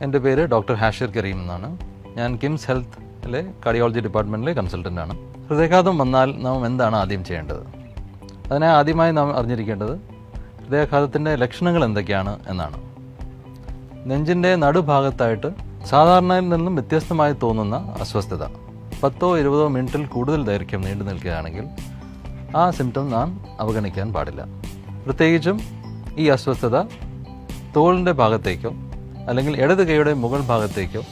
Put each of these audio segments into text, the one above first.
എന്റെ പേര് ഡോക്ടർ ഹാഷിർ കരീം എന്നാണ്. ഞാൻ കിംസ് ഹെൽത്തിലെ കാർഡിയോളജി ഡിപ്പാർട്ട്മെന്റിലെ കൺസൾട്ടന്റ് ആണ് ഹൃദയാഘാതം വന്നാൽ നാം എന്താണ് ആദ്യം ചെയ്യേണ്ടത്? അതിനെ ആദ്യമായി നാം അറിഞ്ഞിരിക്കേണ്ടത് ഹൃദയാഘാതത്തിന്റെ ലക്ഷണങ്ങൾ എന്തൊക്കെയാണ് എന്നാണ്. നെഞ്ചിന്റെ നടുഭാഗത്തായിട്ട് സാധാരണയിൽ നിന്നും വ്യത്യസ്തമായി തോന്നുന്ന അസ്വസ്ഥത. പത്തോ ഇരുപതോ മിനിറ്റിൽ കൂടുതൽ ദൈർഘ്യം നീണ്ടു നിൽക്കുകയാണെങ്കിൽ ആ സിംറ്റം നാം അവഗണിക്കാൻ പാടില്ല. പ്രത്യേകിച്ചും ഈ അസ്വസ്ഥത തോളിന്റെ ഭാഗത്തേക്കോ അല്ലെങ്കിൽ ഇടത് കൈയുടെ മുകൾ ഭാഗത്തേക്കോ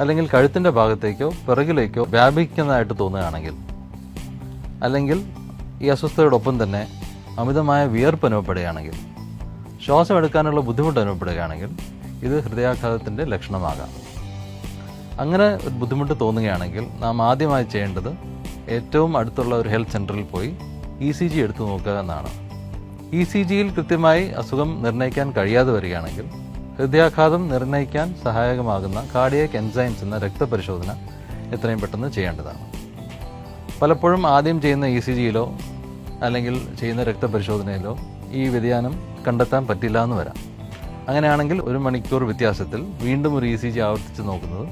അല്ലെങ്കിൽ കഴുത്തിന്റെ ഭാഗത്തേക്കോ പിറകിലേക്കോ വ്യാപിക്കുന്നതായിട്ട് തോന്നുകയാണെങ്കിൽ അല്ലെങ്കിൽ ഈ അസ്വസ്ഥതയോടൊപ്പം തന്നെ അമിതമായ വിയർപ്പ് അനുഭവപ്പെടുകയാണെങ്കിൽ ശ്വാസം എടുക്കാനുള്ള ബുദ്ധിമുട്ട് അനുഭവപ്പെടുകയാണെങ്കിൽ ഇത് ഹൃദയാഘാതത്തിന്റെ ലക്ഷണമാകാം. അങ്ങനെ ഒരു ബുദ്ധിമുട്ട് തോന്നുകയാണെങ്കിൽ നാം ആദ്യമായി ചെയ്യേണ്ടത് ഏറ്റവും അടുത്തുള്ള ഒരു ഹെൽത്ത് സെന്ററിൽ പോയി ഇ സി ജി എടുത്തു നോക്കുക എന്നാണ്. ഇ സി ജിയിൽ കൃത്യമായി അസുഖം നിർണയിക്കാൻ കഴിയാതെ വരികയാണെങ്കിൽ ഹൃദയാഘാതം നിർണയിക്കാൻ സഹായകമാകുന്ന കാർഡിയക് എൻസൈംസ് എന്ന രക്തപരിശോധന എത്രയും പെട്ടെന്ന് ചെയ്യേണ്ടതാണ്. പലപ്പോഴും ആദ്യം ചെയ്യുന്ന ഇ സി ജിയിലോ അല്ലെങ്കിൽ ചെയ്യുന്ന രക്തപരിശോധനയിലോ ഈ വ്യതിയാനം കണ്ടെത്താൻ പറ്റില്ല എന്ന് വരാം. അങ്ങനെയാണെങ്കിൽ ഒരു മണിക്കൂർ വ്യത്യാസത്തിൽ വീണ്ടും ഒരു ഇ സി ജി ആവർത്തിച്ച് നോക്കുന്നത്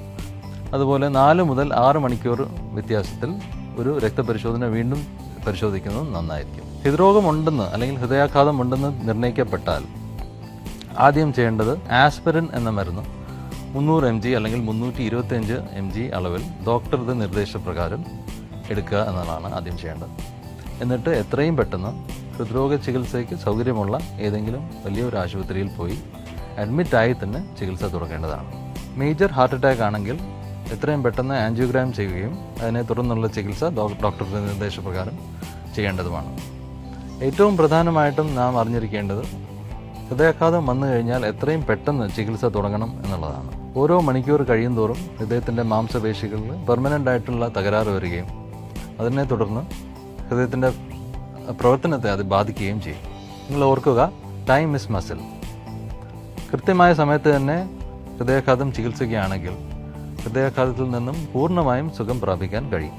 അതുപോലെ നാല് മുതൽ ആറ് മണിക്കൂർ വ്യത്യാസത്തിൽ ഒരു രക്തപരിശോധന വീണ്ടും പരിശോധിക്കുന്നത് നന്നായിരിക്കും. ഹൃദ്രോഗമുണ്ടെന്ന് അല്ലെങ്കിൽ ഹൃദയാഘാതം ഉണ്ടെന്ന് നിർണയിക്കപ്പെട്ടാൽ ആദ്യം ചെയ്യേണ്ടത് ആസ്പിരിൻ എന്ന മരുന്ന് മുന്നൂറ് എം ജി അല്ലെങ്കിൽ മുന്നൂറ്റി ഇരുപത്തിയഞ്ച് എം ജി അളവിൽ ഡോക്ടറുടെ നിർദ്ദേശപ്രകാരം എടുക്കുക എന്നതാണ് ആദ്യം ചെയ്യേണ്ടത്. എന്നിട്ട് എത്രയും പെട്ടെന്ന് ഹൃദ്രോഗ ചികിത്സയ്ക്ക് സൗകര്യമുള്ള ഏതെങ്കിലും വലിയൊരു ആശുപത്രിയിൽ പോയി അഡ്മിറ്റായി തന്നെ ചികിത്സ തുടങ്ങേണ്ടതാണ്. മേജർ ഹാർട്ട് അറ്റാക്ക് ആണെങ്കിൽ എത്രയും പെട്ടെന്ന് ആൻജിയോഗ്രാം ചെയ്യുകയും അതിനെ തുടർന്നുള്ള ചികിത്സ ഡോക്ടറുടെ നിർദ്ദേശപ്രകാരം ചെയ്യേണ്ടതുമാണ്. ഏറ്റവും പ്രധാനമായിട്ടും നാം അറിഞ്ഞിരിക്കേണ്ടത് ഹൃദയാഘാതം വന്നു കഴിഞ്ഞാൽ എത്രയും പെട്ടെന്ന് ചികിത്സ തുടങ്ങണം എന്നുള്ളതാണ്. ഓരോ മണിക്കൂർ കഴിയും തോറും ഹൃദയത്തിന്റെ മാംസപേശികളിൽ പെർമനന്റ് ആയിട്ടുള്ള തകരാറ് വരികയും അതിനെ തുടർന്ന് ഹൃദയത്തിന്റെ പ്രവർത്തനത്തെ അത് ബാധിക്കുകയും ചെയ്യും. നിങ്ങൾ ഓർക്കുക ടൈം ഇസ് മസിൽ കൃത്യമായ സമയത്ത് തന്നെ ഹൃദയാഘാതം ചികിത്സിക്കുകയാണെങ്കിൽ ഹൃദയാഘാതത്തിൽ നിന്നും പൂർണമായും സുഖം പ്രാപിക്കാൻ കഴിയും.